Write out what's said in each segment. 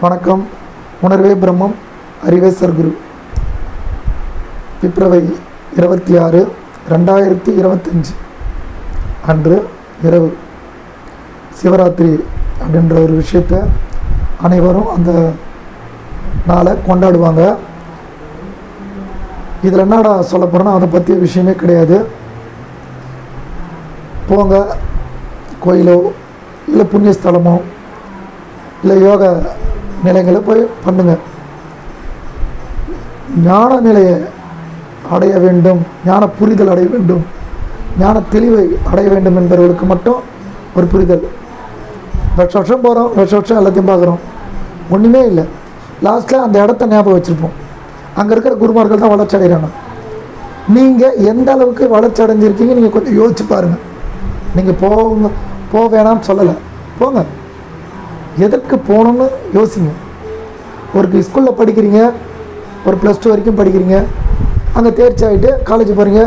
வணக்கம். உணர்வே பிரம்மம் அறிவே சர்க்குரு. பிப்ரவரி இருபத்தி ஆறு ரெண்டாயிரத்தி இருபத்தஞ்சி. அன்று இரவு. சிவராத்திரி அப்படின்ற ஒரு விஷயத்தை அனைவரும் அந்த நாளை கொண்டாடுவாங்க. இதில் என்னடா சொல்ல போகிறோன்னா அதை பற்றிய விஷயமே கிடையாது. போங்க. கோயிலோ இல்லை புண்ணிய ஸ்தலமோ இல்லை யோக நிலைகளை போய் பண்ணுங்கள் ஞான நிலையை அடைய வேண்டும் ஞான புரிதல் அடைய வேண்டும். ஞான தெளிவை அடைய வேண்டும் என்பவர்களுக்கு மட்டும் ஒரு புரிதல். வருஷ வருஷம் போகிறோம் வருஷ வருஷம் எல்லாத்தையும் பார்க்குறோம். ஒன்றுமே இல்லை. லாஸ்ட்டில் அந்த இடத்த ஞாபகம் வச்சுருப்போம். அங்கே இருக்கிற குருமார்கள் தான் வளர்ச்சி அடைகிறாங்க. நீங்கள் எந்த அளவுக்கு வளர்ச்சி அடைஞ்சிருக்கீங்க நீங்கள் கொஞ்சம் யோசிச்சு பாருங்கள் நீங்கள் போங்க போக வேணாம்னு சொல்லலை. போங்க. எதற்கு போகணும்னு யோசிங்க. ஒரு ஸ்கூலில் படிக்கிறீங்க ஒரு ப்ளஸ் டூ வரைக்கும் படிக்கிறீங்க அங்கே தேர்ச்சி ஆகிட்டு காலேஜ் போகிறீங்க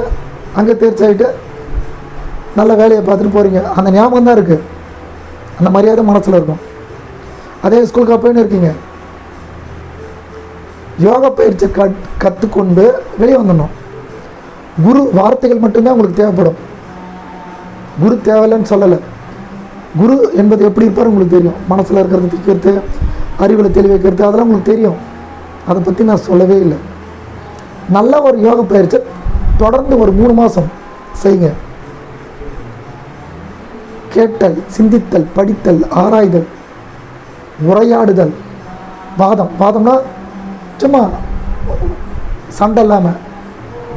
அங்கே தேர்ச்சி ஆகிட்டு நல்ல வேலையை பார்த்துட்டு போகிறீங்க அந்த ஞாபகம் தான் இருக்குது அந்த மரியாதை மனசில் இருக்கும். அதே ஸ்கூலுக்கு அப்போன்னு இருக்கீங்க. யோகா பயிற்சி கட் கற்றுக்கொண்டு வெளியே வந்துடணும். குரு வார்த்தைகள் மட்டும்தான் உங்களுக்கு தேவைப்படும். குரு தேவையில்லைன்னு சொல்லலை. குரு என்பது எப்படி இருப்பார் உங்களுக்கு தெரியும். மனசில் இருக்கிறது திக்கிறது அறிவில் தெளிவைக்கிறது அதெல்லாம் உங்களுக்கு தெரியும். அதை பற்றி நான் சொல்லவே இல்லை. நல்ல ஒரு யோக பயிற்சி தொடர்ந்து ஒரு மூணு மாதம் செய்யுங்க. கேட்டல் சிந்தித்தல் படித்தல் ஆராய்தல் உரையாடுதல் வாதம். வாதம்னா சும்மா சண்டை இல்லாமல்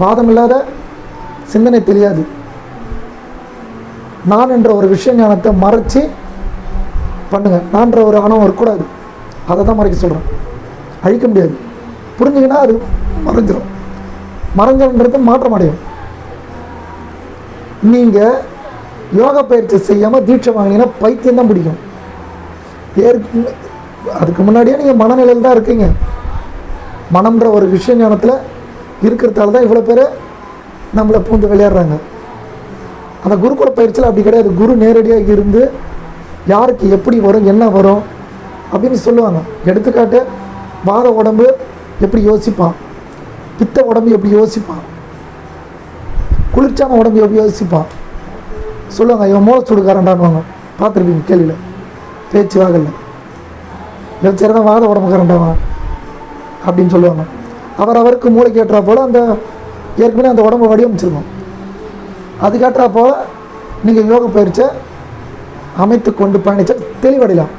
வாதம் இல்லாத சிந்தனை தெரியாது. நான் என்ற ஒரு விஷய ஞானத்தை மறைச்சி பண்ணுங்க. நான்ற ஒரு ஆணவம் இருக்கக்கூடாது. அதை தான் மறைக்க சொல்கிறேன் அழிக்க முடியாது. புரிஞ்சுக்கினா அது மறைஞ்சிடும் மறைஞ்சன்றது மாற்றம் அடையும். நீங்கள் யோகா பயிற்சி செய்யாமல் தீட்சை வாங்கினீங்கன்னா பைத்தியம் தான் பிடிக்கும். ஏற்கு அதுக்கு முன்னாடியே நீங்கள் மனநிலையில் தான் இருக்கீங்க. மனம்ன்ற ஒரு விஷய ஞானத்தில் இருக்கிறதால தான் இவ்வளோ பேர் நம்மளை பூந்து விளையாடுறாங்க. அந்த குருகுல பயிற்சியில் அப்படி கிடையாது. குரு நேரடியாக இருந்து யாருக்கு எப்படி வரும் என்ன வரும் அப்படின்னு சொல்லுவாங்க. எடுத்துக்காட்டு வாத உடம்பு எப்படி யோசிப்பான்? பித்த உடம்பு எப்படி யோசிப்பான்? குளிர்ச்சியான உடம்பு எப்படி யோசிப்பான்? சொல்லுவாங்க இவன் மூளை சுடுக்காரண்டான்வாங்க பார்த்துருப்பீங்க கேள்வியில்? பேச்சு வாகல இவன் சரிதான் வாத உடம்புக்காரண்டாவான் அப்படின்னு சொல்லுவாங்க. அவர் அவருக்கு மூளைக்கு ஏற்றா போல் அந்த ஏற்கனவே அந்த உடம்பு வடிவமைச்சிருக்கோம் அதுக்கேற்றா போல் நீங்கள் யோக பயிற்சியை அமைத்து கொண்டு பயணித்தால் தெளிவடையலாம்.